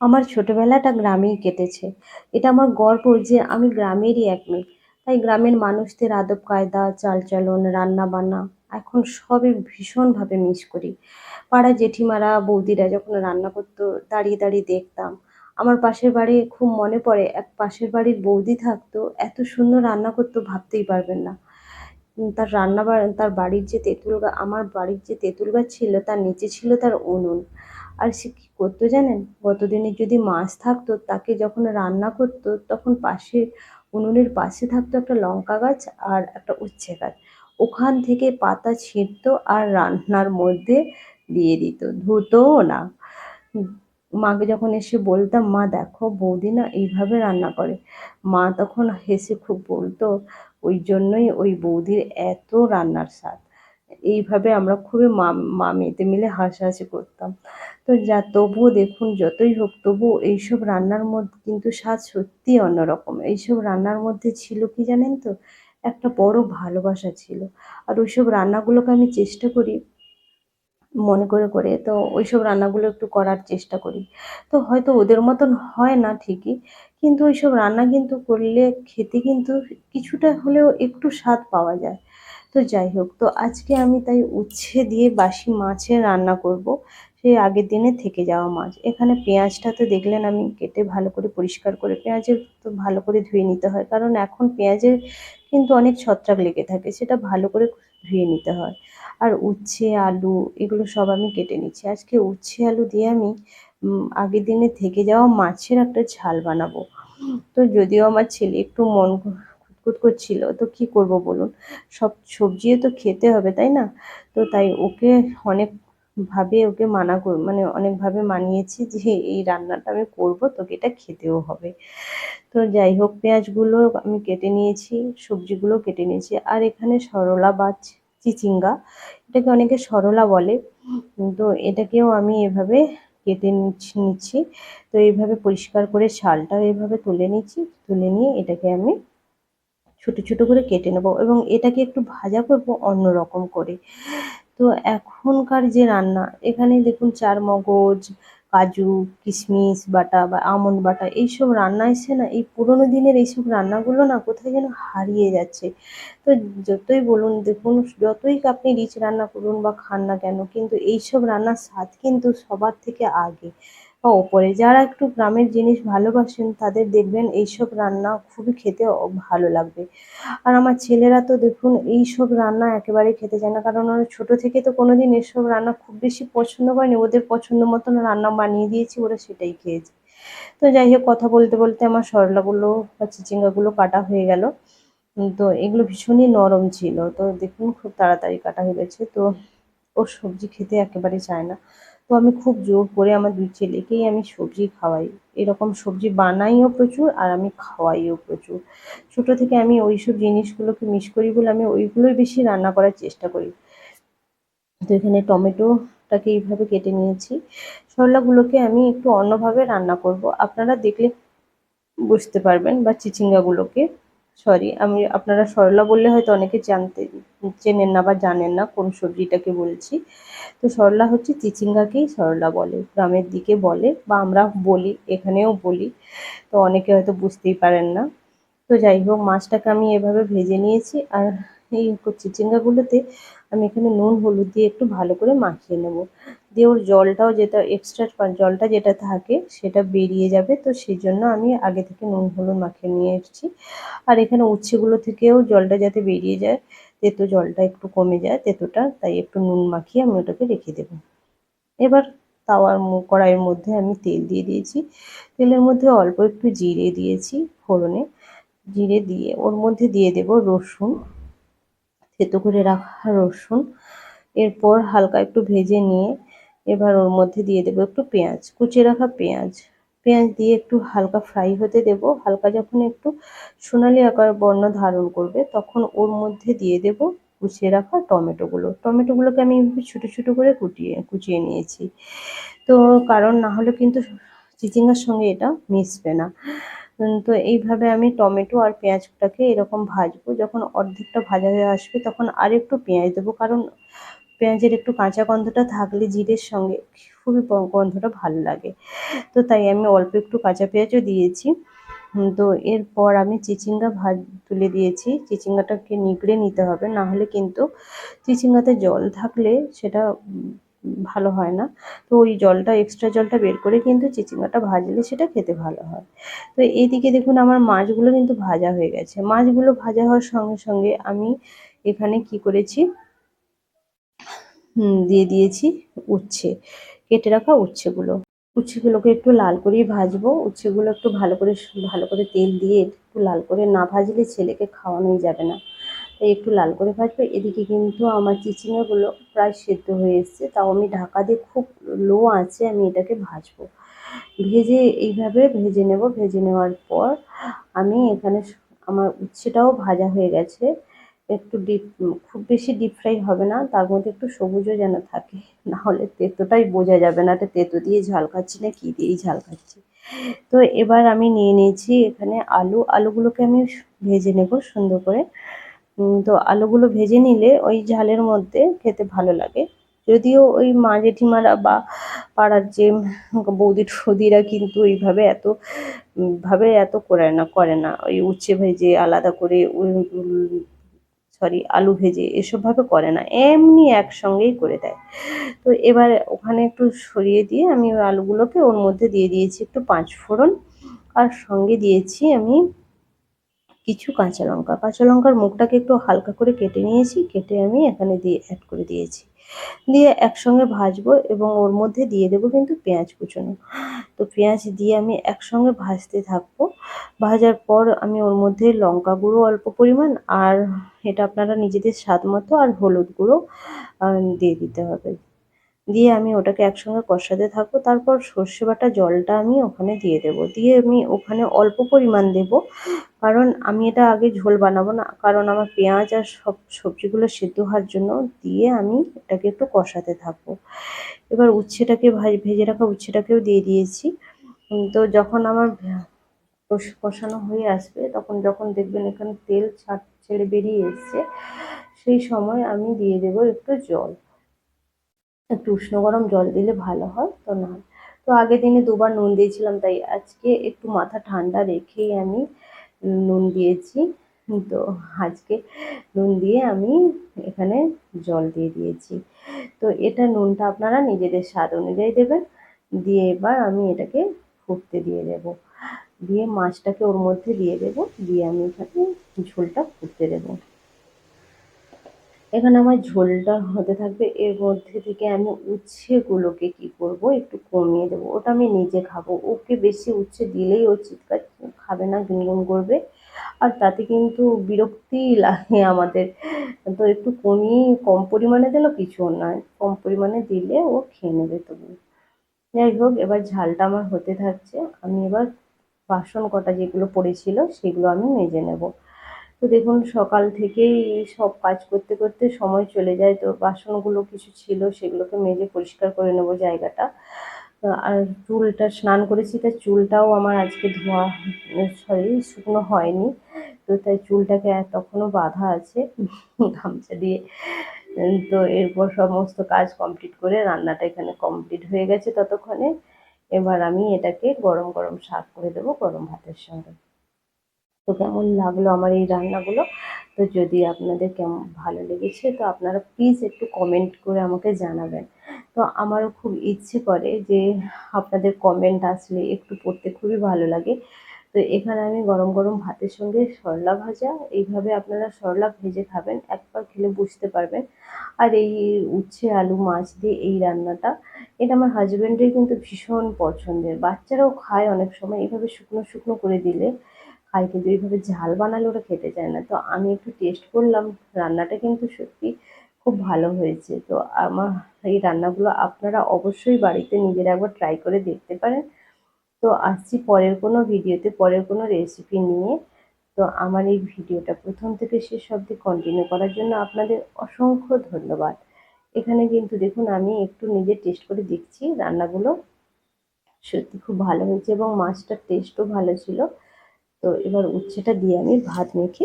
আমার ছোটবেলাটা গ্রামেই কেটেছে। এটা আমার গর্ব যে আমি গ্রামেরই এক মেয়ে। তাই গ্রামের মানুষদের আদব কায়দা, চালচলন, রান্নাবান্না এখন সবই ভীষণভাবে মিস করি। পাড়ার জেঠিমারা, বৌদিরা যখন রান্না করতো, দাঁড়িয়ে দাঁড়িয়ে দেখতাম। আমার পাশের বাড়ি খুব মনে পড়ে, এক পাশের বাড়ির বৌদি থাকতো, এত সুন্দর রান্না করতো ভাবতেই পারবেন না। তার রান্না তার বাড়ির যে তেঁতুল গাছ আমার বাড়ির যে তেঁতুল গাছ ছিল, তার নিচে ছিল তার উনুন। আর সে কী করতো জানেন? গতদিনের যদি মাছ থাকতো, তাকে যখন রান্না করতো, তখন পাশে, উনুনের পাশে থাকতো একটা লঙ্কা গাছ আর একটা উচ্ছে গাছ। ওখান থেকে পাতা ছিঁড়তো আর রান্নার মধ্যে দিয়ে দিত। ধুতোও না। মাকে যখন এসে বলতাম, মা, দেখো, বৌদি না এইভাবে রান্না করে। মা তখন হেসে খুব বলতো, ওই জন্যই ওই বৌদির এত রান্নার স্বাদ। এইভাবে আমরা খুবই মা মা মেয়েতে মিলে হাসাহাসি করতাম। তো যা, তবুও দেখুন যতই হোক, তবুও এইসব রান্নার মধ্যে কিন্তু স্বাদ সত্যিই অন্যরকম। এইসব রান্নার মধ্যে ছিল কি জানেন তো? একটা বড় ভালোবাসা ছিল। আর ওইসব রান্নাগুলোকে আমি চেষ্টা করি মনে করে করে তো ওইসব রান্নাগুলো একটু করার চেষ্টা করি। তো হয়তো ওদের মতন হয় না ঠিকই, কিন্তু ওইসব রান্না কিন্তু করলে খেতে কিন্তু কিছুটা হলেও একটু স্বাদ পাওয়া যায়। তো যাই হোক, তো আজকে আমি তাই উচ্ছে দিয়ে বাসি মাছের রান্না করব। সেই আগের দিনে থেকে যাওয়া মাছ। এখানে পেঁয়াজটা তো দেখলেন আমি কেটে ভালো করে পরিষ্কার করে, পেঁয়াজের তো ভালো করে ধুয়ে নিতে হয়। কারণ এখন পেঁয়াজের কিন্তু অনেক ছত্রাক লেগে থাকে, সেটা ভালো করে ধুয়ে নিতে হয়। আর উচ্ছে, আলু এগুলো সব আমি কেটে নিচ্ছি। আজকে উচ্ছে, আলু দিয়ে আমি আগের দিনে থেকে যাওয়া মাছের একটা ঝাল বানাবো। তো যদিও আমার ছেলে একটু মন খুঁতখুত করছিল তো কি করব বলুন? সব সবজিও তো খেতে হবে, তাই না? তো তাই ওকে অনেক ভাবে ওকে মানা কর মানে অনেকভাবে মানিয়েছি যে এই রান্নাটা আমি করব, তোকে এটা খেতেও হবে। তো যাই হোক, পেঁয়াজগুলো আমি কেটে নিয়েছি, সবজিগুলো কেটে নিয়েছি। আর এখানে সরলা বা চিচিঙ্গা, এটাকে অনেকে সরলা বলে। তো এটাকেও আমি এভাবে কেটে নিচ্ছি। তো এইভাবে পরিষ্কার করে ছালটাও এইভাবে তুলে নিচ্ছি, তুলে নিয়ে এটাকে আমি ছোট ছোট করে কেটে নেব এবং এটাকে একটু ভাজা করব অন্য রকম করে। তো এখনকার যে রান্না, এখানে দেখুন চারমগজ, কাজু, কিশমিশ, বাটা বা আমন্ড বাটা, এইসব রান্না এসে না, এই পুরোনো দিনের এইসব রান্নাগুলো না কোথায় যেন হারিয়ে যাচ্ছে। তো যতই বলুন, দেখুন যতই আপনি রিচ রান্না করুন বা খান না কেন, কিন্তু এইসব রান্নার স্বাদ কিন্তু সবার থেকে আগে। বা ওপরে। যারা একটু গ্রামের জিনিস ভালোবাসেন, তাদের দেখবেন এইসব রান্না খুবই খেতে ভালো লাগবে। আর আমার ছেলেরা তো দেখুন, এইসব রান্না একেবারেই খেতে চায় না। কারণ ওরা ছোটো থেকে তো কোনো দিন এসব রান্না খুব বেশি পছন্দ করেনি। ওদের পছন্দ মতন রান্না বানিয়ে দিয়েছি, ওরা সেটাই খেয়েছে। তো যাই হোক, কথা বলতে বলতে আমার সরলাগুলো বা চিচিঙ্গাগুলো কাটা হয়ে গেল। তো এগুলো ভীষণই নরম ছিল। তো দেখুন, খুব তাড়াতাড়ি কাটা হয়ে গেছে। তো ও সবজি খেতে একেবারে চায় না। তো আমি খুব জোর করে আমার দুই ছেলেকেই আমি সবজি খাওয়াই। এরকম সবজি বানাইও প্রচুর আর আমি খাওয়াইও প্রচুর। ছোটো থেকে আমি ওইসব জিনিসগুলোকে মিস করি বলে আমি ওইগুলোই বেশি রান্না করার চেষ্টা করি। তো এখানে টমেটোটাকে এইভাবে কেটে নিয়েছি। শলাগুলোকে আমি একটু অন্যভাবে রান্না করব। আপনারা দেখলে বুঝতে পারবেন বা চিচিঙ্গাগুলোকে। সরি আমি আপনারা সরলা বললে হয়তো অনেকে জানতে, চেনেন না বা জানেন না কোন সবজিটাকে বলছি। তো সরলা হচ্ছে চিচিঙ্গাকেই সরলা বলে, গ্রামের দিকে বলে বা আমরা বলি, এখানেও বলি। তো অনেকে হয়তো বুঝতেই পারেন না। তো যাই হোক, মাছটাকে আমি এভাবে ভেজে নিয়েছি আর এই চিচিঙ্গাগুলোতে আমি এখানে নুন, হলুদ দিয়ে একটু ভালো করে মাখিয়ে নেব। দিয়ে ওর জলটাও যেটা এক্সট্রা জলটা যেটা থাকে সেটা বেরিয়ে যাবে। তো সেই জন্য আমি আগে থেকে নুন, হলুদ মাখিয়ে নিয়ে এসেছি আর এখানে উচ্ছেগুলো থেকেও জলটা যাতে বেরিয়ে যায়, তেতো জলটা একটু কমে যায়, তেতোটা, তাই একটু নুন মাখিয়ে আমি ওটাকে রেখে দেবো। এবার তাওয়ার কড়াইয়ের মধ্যে আমি তেল দিয়ে দিয়েছি। তেলের মধ্যে অল্প একটু জিরে দিয়েছি ফোড়নে। জিরে দিয়ে ওর মধ্যে দিয়ে দেব রসুন। থেতো করে রাখা রসুন। এরপর হালকা একটু ভেজে নিয়ে এবার ওর মধ্যে দিয়ে দেবো একটু পেঁয়াজ, কুচিয়ে রাখা পেঁয়াজ। পেঁয়াজ দিয়ে একটু হালকা ফ্রাই হতে দেব। হালকা যখন একটু সোনালি আকার বর্ণ ধারণ করবে, তখন ওর মধ্যে দিয়ে দেব কুচিয়ে রাখা টমেটোগুলো। টমেটোগুলোকে আমি ছোটো ছোটো করে কুটিয়ে, কুচিয়ে নিয়েছি। তো কারণ না হলে কিন্তু চিচিঙ্গার সঙ্গে এটা মিশবে না। তো এইভাবে আমি টমেটো আর পেঁয়াজটাকে এরকম ভাজবো। যখন অর্ধেকটা ভাজা হয়ে আসবে, তখন আর একটু পেঁয়াজ দেবো। কারণ পেঁয়াজের একটু কাঁচা গন্ধটা থাকলে জিরের সঙ্গে খুবই গন্ধটা ভালো লাগে। তো তাই আমি অল্প একটু কাঁচা পেঁয়াজও দিয়েছি। তো এরপর আমি চিচিঙ্গা ভাজ তুলে দিয়েছি। চিচিঙ্গাটাকে নিগড়ে নিতে হবে, না হলে কিন্তু চিচিঙ্গাতে জল থাকলে সেটা ভালো হয় না। তো ওই জলটা এক্সট্রা জলটা বের করে কিন্তু চিচিঙ্গাটা ভাজলে সেটা খেতে ভালো হয়। তো এইদিকে দেখুন আমার মাছগুলো কিন্তু ভাজা হয়ে গেছে। মাছগুলো ভাজা হওয়ার সঙ্গে সঙ্গে আমি এখানে কি করেছি দিয়ে দিয়েছি উচ্ছে। কেটে রাখা উচ্ছেগুলো। উচ্ছেগুলোকে একটু লাল করেই ভাজবো। উচ্ছেগুলো একটু ভালো করে ভালো করে তেল দিয়ে একটু লাল করে না ভাজলে ছেলেকে খাওয়ানোই যাবে না। তাই একটু লাল করে ভাজবো। এদিকে কিন্তু আমার চিচিঙ্গাগুলো প্রায় সেদ্ধ হয়ে এসছে। তাও আমি ঢাকা দিয়ে খুব লো আছে আমি এটাকে ভাজবো। ভেজে এইভাবে ভেজে নেব। ভেজে নেওয়ার পর আমি এখানে আমার উচ্ছেটাও ভাজা হয়ে গেছে। একটু ডিপ খুব বেশি ডিপ ফ্রাই হবে না, তার মধ্যে একটু সবুজও যেন থাকে। নাহলে তেতোটাই বোঝা যাবে না, এটা তেতো দিয়ে ঝাল খাচ্ছি না, কী দিয়েই ঝাল খাচ্ছি। তো এবার আমি নিয়ে নিয়েছি এখানে আলু, আলুগুলোকে আমি ভেজে নেব সুন্দর করে। তো আলুগুলো ভেজে নিলে ওই ঝালের মধ্যে খেতে ভালো লাগে। যদিও ওই মা জেঠিমারা বা পাড়ার যে বৌদি ঠৌদিরা কিন্তু এইভাবে এত ভাবে এত করে না করে না। ওই উচ্ছে ভেজে আলাদা করে সরি আলু ভেজে এসবভাবে করে না, এমনি একসঙ্গেই করে দেয়। তো এবার ওখানে একটু সরিয়ে দিয়ে আমি আলুগুলোকে ওর মধ্যে দিয়ে দিয়েছি একটু পাঁচ ফোড়ন, আর সঙ্গে দিয়েছি আমি কিছু কাঁচা লঙ্কা। কাঁচা লঙ্কার মুখটাকে একটু হালকা করে কেটে নিয়েছি, কেটে আমি এখানে দিয়ে অ্যাড করে দিয়েছি। দিয়ে একসঙ্গে ভাজবো এবং ওর মধ্যে দিয়ে দেবো কিন্তু পেঁয়াজ কুচোনো। তো পেঁয়াজ দিয়ে আমি একসঙ্গে ভাজতে থাকব। ভাজার পর আমি ওর মধ্যে লঙ্কা গুঁড়ো অল্প পরিমাণ আর এটা আপনারা নিজেদের স্বাদ মতো আর হলুদ গুঁড়ো দিয়ে দিতে হবে। দিয়ে আমি ওটাকে একসঙ্গে কষাতে থাকব। তারপর সর্ষে বাটা জলটা আমি ওখানে দিয়ে দেবো। দিয়ে আমি ওখানে অল্প পরিমাণ দেব। কারণ আমি এটা আগে ঝোল বানাবো না। কারণ আমার পেঁয়াজ আর সব সবজিগুলো সেদ্ধ হওয়ার জন্য দিয়ে আমি এটাকে একটু কষাতে থাকব। এবার উচ্ছেটাকে ভাজ রাখা উচ্ছেটাকেও দিয়ে দিয়েছি। তো যখন আমার কষানো হয়ে আসবে, তখন যখন দেখবেন এখানে তেল ছাড়, ছেড়ে বেরিয়ে এসছে, সেই সময় আমি দিয়ে দেবো একটু জল। একটু উষ্ণ গরম জল দিলে ভালো হয়, তো না। তো আগের দিনে দুবার নুন দিয়েছিলাম, তাই আজকে একটু মাথা ঠান্ডা রেখেই আমি নুন দিয়েছি। তো আজকে নুন দিয়ে আমি এখানে জল দিয়ে দিয়েছি। তো এটা নুনটা আপনারা নিজেদের স্বাদ অনুযায়ী দেবেন, দিয়ে এবার আমি এটাকে ফুটতে দিয়ে দেব। দিয়ে মাছটাকে ওর মধ্যে দিয়ে দেব, দিয়ে আমি এখানে ঝোলটা ফুটতে দেবো। এখানে আমার ঝোলটা হতে থাকবে, এর মধ্যে থেকে আমি উচ্ছেগুলোকে কি করব একটু কমিয়ে দেবো। ওটা আমি নিজে খাব। ওকে বেশি উচ্ছে দিলেই ও চিৎকার খাবে না গুনগুন করবে। আর তাতে কিন্তু বিরক্তি লাগে আমাদের। তো একটু কমিয়ে, কম পরিমাণে দিলেও কিছু নয় কম পরিমাণে দিলে ও খেয়ে নেবে তবু। যাই হোক, এবার ঝালটা আমার হতে থাকছে। আমি এবার বাসন কটা যেগুলো পড়েছিল সেগুলো আমি মেজে নেব। তো দেখুন, সকাল থেকেই সব কাজ করতে করতে সময় চলে যায়। তো বাসনগুলো কিছু ছিল, সেগুলোকে মেজে পরিষ্কার করে নেব জায়গাটা। আর চুলটা স্নান করেছি তাই চুলটাও আমার আজকে ধোয়া, সরি, শুকনো হয়নি। তো তাই চুলটাকে তখনও বাঁধা আছে, গামছা দিয়ে। তো এরপর সমস্ত কাজ কমপ্লিট করে রান্নাটা এখানে কমপ্লিট হয়ে গেছে ততক্ষণে। এবার আমি এটাকে গরম গরম শাক করে দেবো, গরম ভাতের সঙ্গে। তো কেমন লাগল আমার এই রান্নাগুলো? তো যদি আপনাদের কেমন ভালো লেগেছে, তো আপনারা প্লিজ একটু কমেন্ট করে আমাকে জানাবেন। তো আমারও খুব ইচ্ছে করে যে আপনাদের কমেন্ট আসলে একটু পড়তে খুবই ভালো লাগে। তো এখানে আমি গরম গরম ভাতের সঙ্গে সরলা ভাজা, এইভাবে আপনারা সরলা ভেজে খাবেন, একবার খেলে বুঝতে পারবেন। আর এই উচ্ছে আলু মাছ দিয়ে এই রান্নাটা, এটা আমার হাজব্যান্ডের কিন্তু ভীষণ পছন্দের। বাচ্চারাও খায় অনেক সময়, এইভাবে শুকনো শুকনো করে দিলে খায়, কিন্তু এইভাবে ঝাল বানালে ওরা খেতে চায় না। তো আমি একটু টেস্ট করলাম, রান্নাটা কিন্তু সত্যি খুব ভালো হয়েছে। তো আমার এই রান্নাগুলো আপনারা অবশ্যই বাড়িতে নিজেরা একবার ট্রাই করে দেখতে পারেন। তো আসছি পরের কোনো ভিডিওতে, পরের কোনো রেসিপি নিয়ে। তো আমার এই ভিডিওটা প্রথম থেকে শেষ অবধি কন্টিনিউ করার জন্য আপনাদের অসংখ্য ধন্যবাদ। এখানে কিন্তু দেখুন, আমি একটু নিজে টেস্ট করে দেখছি রান্নাগুলো। সত্যি খুব ভালো হয়েছে এবং মাছটার টেস্টও ভালো ছিল। তো এবার উচ্ছেটা দিয়ে আমি ভাত মেখে